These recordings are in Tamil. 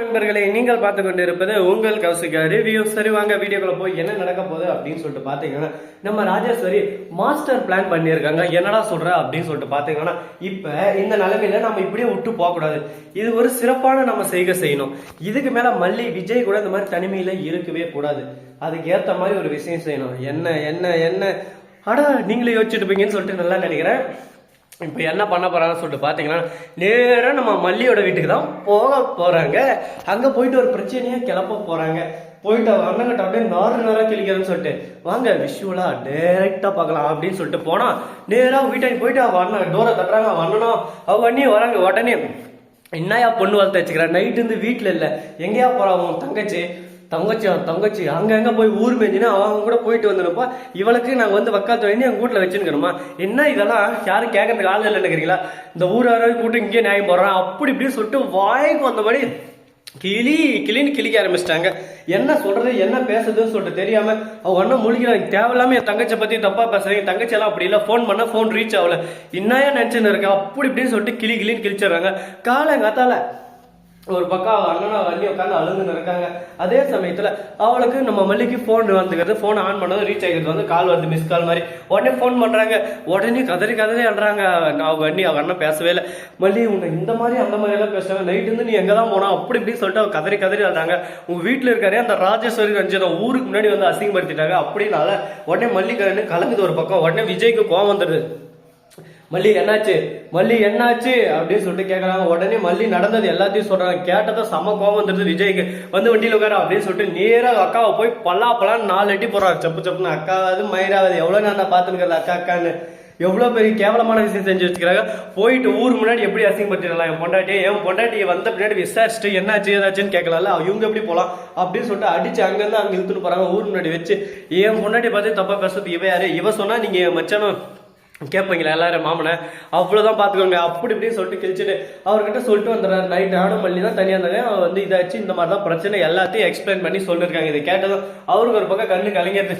நண்பர்களை நீங்கள் பார்த்து கொண்டு இருப்பது உங்கள் கௌசிகா ரிவ்யூ சரி வாங்க வீடியோக்குள்ள போய் என்ன நடக்க போகுது அப்படின்னு சொல்லிட்டு பார்த்தீங்கன்னா நம்ம ராஜேஸ்வரி மாஸ்டர் பிளான் பண்ணியிருக்காங்க. என்னடா சொல்ற அப்படின்னு சொல்லிட்டு பார்த்தீங்கன்னா இப்போ இந்த நிலைமையில நம்ம இப்படியே விட்டு போகக்கூடாது. இது ஒரு சிறப்பான நம்ம செய்கை செய்யணும். இதுக்கு மேல மல்லி விஜய் கூட இந்த மாதிரி தனிமையில இருக்கவே கூடாது. அதுக்கு ஏத்த மாதிரி ஒரு விஷயம் செய்யணும். என்ன என்ன என்ன? அடா நீங்களே யோசிச்சுட்டு இருப்பீங்கன்னு சொல்லிட்டு நல்லா நினைக்கிறேன். இப்போ என்ன பண்ண போகிறாங்கன்னு சொல்லிட்டு பார்த்தீங்கன்னா நேராக நம்ம மல்லியோட வீட்டுக்கு தான் போக போகிறாங்க அங்கே போயிட்டு ஒரு பிரச்சனையை கிளப்ப போகிறாங்க போயிட்டு அவங்க அண்ணங்கிட்ட அப்படியே நாறு நேரம் கிளிக்கிறதுன்னு சொல்லிட்டு வாங்க விஷுவலாக டேரெக்டாக பார்க்கலாம் அப்படின்னு சொல்லிட்டு போனால் நேராக வீட்டுக்கு போயிட்டு அவள் அண்ணன் டோரை தட்டுறாங்க. அவன் அண்ணனும் அவங்க அண்ணியும் வராங்க. உடனே என்னையா பொண்ணு வளர்த்து வச்சுக்கிறேன் நைட்டு இருந்து வீட்டில் இல்லை. எங்கேயா போறா உன் தங்கச்சி? தங்கச்சி அவன் தங்கச்சி அங்க போய் ஊர் மேஞ்சினா அவங்க கூட போயிட்டு வந்துருப்பா இவளுக்கு நாங்கள் வந்து வக்காலத்து தொழில் எங்க வீட்டில் வச்சுருக்கணுமா? என்ன இதெல்லாம்? யாரும் கேட்கறதுக்கு ஆள் இல்லைன்னு நினைக்கிறீங்களா? இந்த யாராவது கூட்டு இங்கேயே நியாயம் போடுறான். அப்படி இப்படின்னு சொல்லிட்டு வாய்க்கு வந்தபடி கிளி கிளின்னு கிளிக்க ஆரம்பிச்சிட்டாங்க. என்ன சொல்றது என்ன பேசுறதுன்னு சொல்லிட்டு தெரியாம அவங்க அண்ணன் முழிக்கிறாங்க தேவையில்லாம என் தங்கச்சை பத்தி தப்பா பேசுறீங்க. தங்கச்சி எல்லாம் அப்படி இல்லை. ஃபோன் பண்ணா ஃபோன் ரீச் ஆகல. இன்னாயா நினைச்சுன்னு இருக்கேன். அப்படி இப்படின்னு சொல்லிட்டு கிளி கிளின்னு கிழிச்சிடுறாங்க. காலை காத்தால ஒரு பக்கம் அவள் அண்ணனை வண்டி உட்காந்து அழுந்துன்னு இருக்காங்க. அதே சமயத்துல அவளுக்கு நம்ம மல்லிக்கு ஃபோன் வந்துக்கிறது ஃபோன் ஆன் பண்ணது ரீச் ஆகிக்கிறது வந்து கால் வருது மிஸ் கால் மாதிரி. உடனே ஃபோன் பண்றாங்க. உடனே கதறி கதறி அல்றாங்க அவங்க அண்ணி அவங்க அண்ணன் பேசவே இல்லை. மல்லி உன்னை இந்த மாதிரி அந்த மாதிரி எல்லாம் பேசுறாங்க. நைட் இருந்து நீ எங்கே தான் போனா அப்படி இப்படி சொல்லிட்டு அவங்க கதறி கதறி அழுறாங்க. உங்க வீட்டுல இருக்காரே அந்த ராஜேஸ்வரி ரஞ்சனம் ஊருக்கு முன்னாடி வந்து அசிங்கப்படுத்திட்டாங்க. அப்படின்னால உடனே மல்லிகரன்னு கலங்குது ஒரு பக்கம். உடனே விஜய்க்கு கோவம் வந்துடுது. மல்லி என்னாச்சு? மல்லி என்னாச்சு? அப்படின்னு சொல்லிட்டு கேட்கறாங்க உடனே மல்லி நடந்தது எல்லாத்தையும் சொல்றாங்க. கேட்டதை செம கோவம் வந்துருது விஜய்க்கு. வந்து வண்டியில் உட்கார அப்படின்னு சொல்லிட்டு நேராக அக்காவை போய் பல்லா பலான்னு நாலு அட்டி போறாங்க செப்பு செப்புன்னு அக்காவது மயிராவது எவ்வளோ நான் பார்த்துருக்கல அக்கா அக்கான்னு. எவ்வளவு பெரிய கேவலமான விஷயம் செஞ்சு வச்சுக்கிறாங்க. போயிட்டு ஊர் முன்னாடி எப்படி அசிங்கப்படுத்திடலாம்? என் பொண்டாட்டியை என் பொண்டாட்டியை வந்த பின்னாடி விசாரிச்சுட்டு என்னாச்சு ஏதாச்சுன்னு கேட்கலாம்ல? இவங்க எப்படி போகலாம் அப்படின்னு சொல்லிட்டு அடிச்சு அங்கிருந்து அங்கே இழுத்துட்டு போறாங்க. ஊர் முன்னாடி வச்சு என் பொண்டாட்டி பார்த்து தப்பா பேசுறது இவ யாரு? இவ சொன்னா நீங்க என் மச்சானும் கேட்பீங்களா எல்லாரும் மாமனை அவ்வளோதான் பார்த்துக்கோங்க அப்படி இப்படின்னு சொல்லிட்டு கிழிச்சிட்டு அவர்கிட்ட சொல்லிட்டு வந்துடுறாரு. நைட் நானும் மல்லி தான் தனியாக இருந்தாங்க. அவர் வந்து இதாச்சு இந்த மாதிரி தான் பிரச்சனை எல்லாத்தையும் எக்ஸ்பிளைன் பண்ணி சொல்லியிருக்காங்க இதை கேட்டதும் அவருக்கு ஒரு பக்கம் கண்ணு கலைஞர்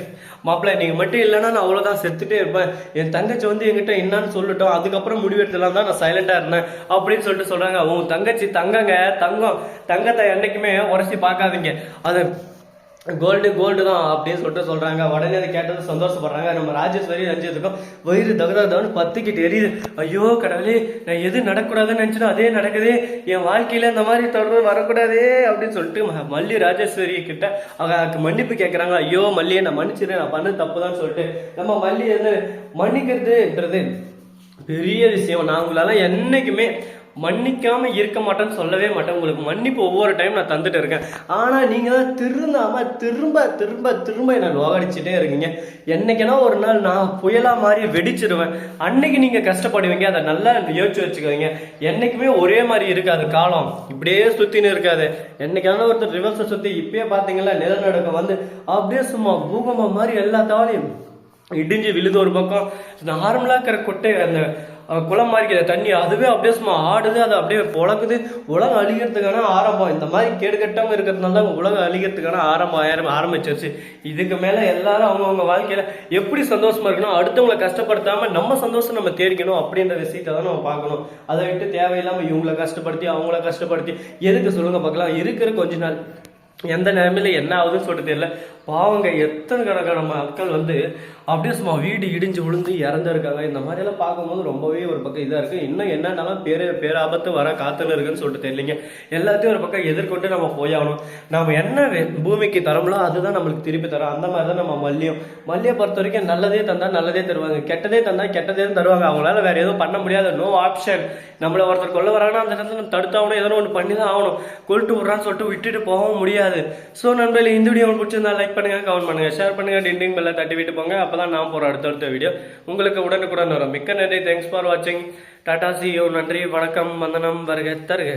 மாப்பிள்ள நீங்கள் மட்டும் இல்லைன்னா நான் அவ்வளோதான் செத்துட்டே இருப்பேன். என் தங்கச்சி வந்து எங்கிட்ட என்னன்னு சொல்லட்டும். அதுக்கப்புறம் முடிவெடுத்துலாம் தான் நான் சைலண்டாக இருந்தேன். அப்படின்னு சொல்லிட்டு சொல்கிறாங்க உன் தங்கச்சி தங்கங்க தங்கம் தங்கத்தை என்றைக்குமே உரைச்சி பார்க்காதீங்க. அது கோல்டு கோல்டு தான் அப்படின்னு சொல்லிட்டு சொல்றாங்க. உடனே அதை கேட்டது சந்தோஷப்படுறாங்க. நம்ம ராஜேஸ்வரி ரஞ்சித்துக்கும் வயிறு தகுதான்னு பத்துக்கிட்டு எரியுது. ஐயோ கடவுளே நான் எது நடக்கூடாதுன்னு நினைச்சனோ அதே நடக்குது. என் வாழ்க்கையில இந்த மாதிரி தொடர்ந்து வரக்கூடாதே அப்படின்னு சொல்லிட்டு ம- மல்லி ராஜேஸ்வரி கிட்ட அவங்க மன்னிப்பு கேட்கறாங்க ஐயோ மல்லியை நான் மன்னிச்சிடு நான் பண்ணது தப்பு தான் சொல்லிட்டு. நம்ம மல்லி வந்து மன்னிக்கிறதுன்றது பெரிய விஷயம். நான் உங்களால என்னைக்குமே மன்னிக்காம இருக்க மாட்டேன்னு சொல்லவே மாட்டேன். உங்களுக்கு மன்னிப்பு ஒவ்வொரு டைம் நான் தந்துட்டு இருக்கேன். ஆனால் நீங்கள் தான் திருந்தாம திரும்ப திரும்ப திரும்ப என்னை நோகடிச்சுட்டே இருக்கீங்க. என்னைக்குனா ஒரு நாள் நான் புயலா மாதிரி வெடிச்சிருவேன். அன்னைக்கு நீங்கள் கஷ்டப்படுவீங்க. அதை நல்லா யோசிச்சு வச்சுக்கோங்க என்னைக்குமே ஒரே மாதிரி இருக்காது. காலம் இப்படியே சுற்றின்னு இருக்காது. என்னைக்கான ஒருத்தர் ரிவர்ஸை சுற்றி இப்பயே பார்த்தீங்களா நிலநடுக்கம் வந்து அப்படியே சும்மா பூகம்பம் மாதிரி எல்லா தாவலையும் இடிஞ்சு விழுது ஒரு பக்கம். நார்மலாக இருக்கிற கொட்டை அந்த குளம் மாதிரி இருக்கிற தண்ணி அதுவே அப்படியே சும்மா ஆடுது அது அப்படியே பொழக்குது. உலகம் அழிகிறதுக்கான ஆரம்பம். இந்த மாதிரி கேடு இருக்கிறதுனால உலகம் அழிகிறதுக்கான ஆரம்பம் ஆயிரம் ஆரம்பிச்சிருச்சு. இதுக்கு மேலே எல்லாரும் அவங்கவுங்க வாழ்க்கையில் எப்படி சந்தோஷமா இருக்கணும் அடுத்தவங்களை கஷ்டப்படுத்தாமல் நம்ம சந்தோஷம் நம்ம தேடிக்கணும் அப்படின்ற விஷயத்தை தான் நம்ம பார்க்கணும். அதை விட்டு தேவையில்லாமல் இவங்களை கஷ்டப்படுத்தி அவங்கள கஷ்டப்படுத்தி எதுக்கு சொல்லுங்க பார்க்கலாம். இருக்கிற கொஞ்ச நாள் எந்த நிலைமையில என்ன ஆகுதுன்னு சொல்லிட்டு தெரியல. பாவங்க எத்தனை கணக்கான மக்கள் வந்து அப்படியே சும்மா வீடு இடிஞ்சு விழுந்து இறந்துருக்காங்க. இந்த மாதிரி எல்லாம் பார்க்கும்போது ரொம்பவே ஒரு பக்கம் இதாக இருக்கு. இன்னும் என்னென்னலாம் பேர பேராபத்து வர காத்துல இருக்குன்னு சொல்லிட்டு தெரியலங்க. எல்லாத்தையும் ஒரு பக்கம் எதிர்கொண்டு நம்ம போயாகணும் நம்ம என்ன வே- பூமிக்கு தரோம்ல அதுதான் நம்மளுக்கு திருப்பி தரோம். அந்த மாதிரி தான் நம்ம மல்லியம். மல்லியை பொறுத்த வரைக்கும் நல்லதே தந்தா நல்லதே தருவாங்க. கெட்டதே தந்தா கெட்டதே தான் தருவாங்க. அவங்களால வேற எதுவும் பண்ண முடியாது. நோ ஆப்ஷன் நம்மள ஒருத்தர் கொள்ள வராங்கன்னா அந்த இடத்துல நம்ம தடுத்தாகணும் ஏதோ ஒன்று பண்ணி தான் ஆகணும். கொல்ட்டு விட்றான்னு சொல்லிட்டு விட்டுட்டு போகவும் முடியாது. ஸோ நண்பர்களே இந்த வீடியோ உங்களுக்கு பிடிச்சிருந்தா லைக் பண்ணுங்க கமெண்ட் பண்ணுங்க ஷேர் பண்ணுங்க டிண்டிங் பெல்ல தட்டி விட்டு போங்க. அப்பதான் நான் போற அடுத்தடுத்த வீடியோ உங்களுக்கு உடனுக்குடன் வரும். மிக்க நன்றி. தேங்க்ஸ் ஃபார் வாட்சிங் டாடா சி நன்றி வணக்கம் வந்தனம் வருக தருக.